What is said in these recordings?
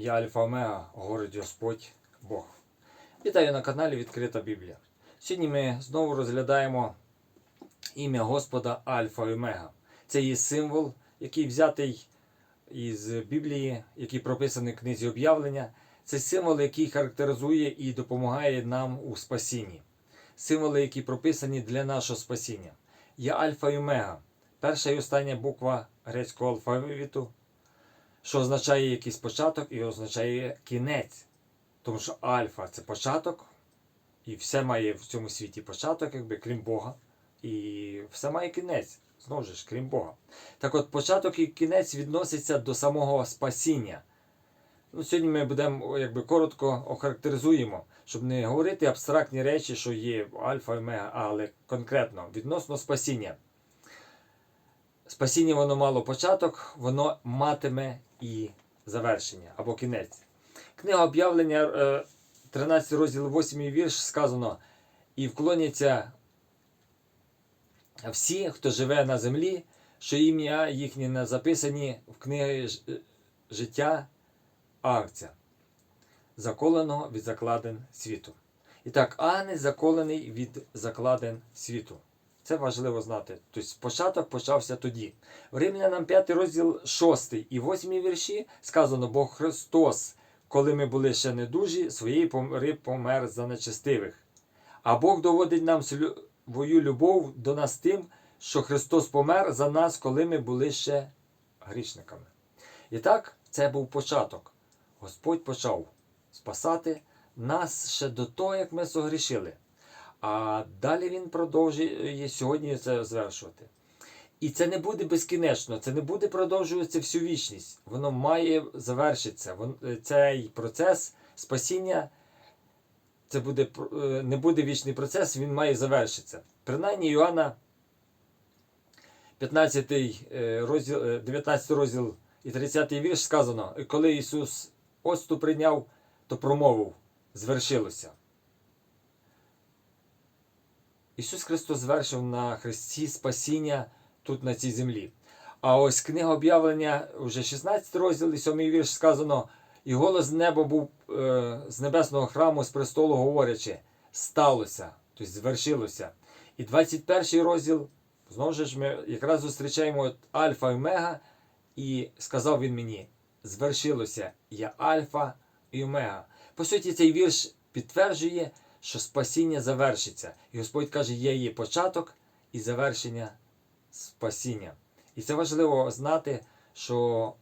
Я Альфа Омега, говорить Господь Бог. Вітаю на каналі Відкрита Біблія. Сьогодні ми знову розглядаємо ім'я Господа Альфа і Омега. Це є символ, який взятий із Біблії, який прописаний в книзі об'явлення. Це символ, який характеризує і допомагає нам у спасінні. Символи, які прописані для нашого спасіння. Я Альфа і Омега. Перша і остання буква грецького алфавіту, що означає якийсь початок і означає кінець. Тому що альфа це початок, і все має в цьому світі початок, якби крім Бога. І все має кінець, знову ж, крім Бога. Так от початок і кінець відносяться до самого спасіння. Ну, Сьогодні ми будемо якби, коротко охарактеризуємо, щоб не говорити абстрактні речі, що є альфа і омега, але конкретно відносно спасіння. Спасіння воно мало початок, воно матиме і завершення або кінець. Книга об'явлення, е, 13 розділ 8 вірш сказано: і вклоняться всі, хто живе на землі, що ім'я їхні записані в книгі е, життя Агця, заколеного від закладин світу. І так, Агнець заколений від закладин світу. Це важливо знати. Тобто початок почався тоді. В Римлянам 5 розділ 6 і 8 вірші сказано, бо Христос, коли ми були ще недужі, своєї помери помер за нечестивих. А Бог доводить нам свою любов до нас тим, що Христос помер за нас, коли ми були ще грішниками. І так, це був початок. Господь почав спасати нас ще до того, як ми согрішили. А далі він продовжує сьогодні це звершувати. І це не буде безкінечно, це не буде продовжуватися всю вічність. Воно має завершитися. Цей процес спасіння це буде, е, не буде вічний процес, він має завершитися. Принаймні Іоанна 15 е, розділ, е, 19 розділ і 30 вірш сказано, коли Ісус оцту прийняв, то промовив, звершилося. Ісус Христос звершив на Христі спасіння тут на цій землі. А ось книга об'явлення, вже 16 розділ і 7 вірш сказано, і голос неба був е, з небесного храму, з престолу, говорячи, сталося, тобто звершилося. І 21 розділ, знову ж ми якраз зустрічаємо Альфа і Омега, і сказав він мені: звершилося, я Альфа і Омега. По суті, цей вірш підтверджує, що спасіння завершиться. І Господь каже, є її початок і завершення спасіння. І це важливо знати, що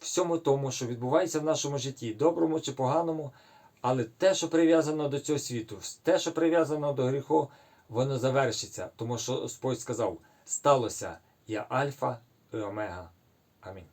всьому тому, що відбувається в нашому житті, доброму чи поганому, але те, що прив'язано до цього світу, те, що прив'язано до гріху, воно завершиться. Тому що Господь сказав: сталося я Альфа і Омега. Амінь.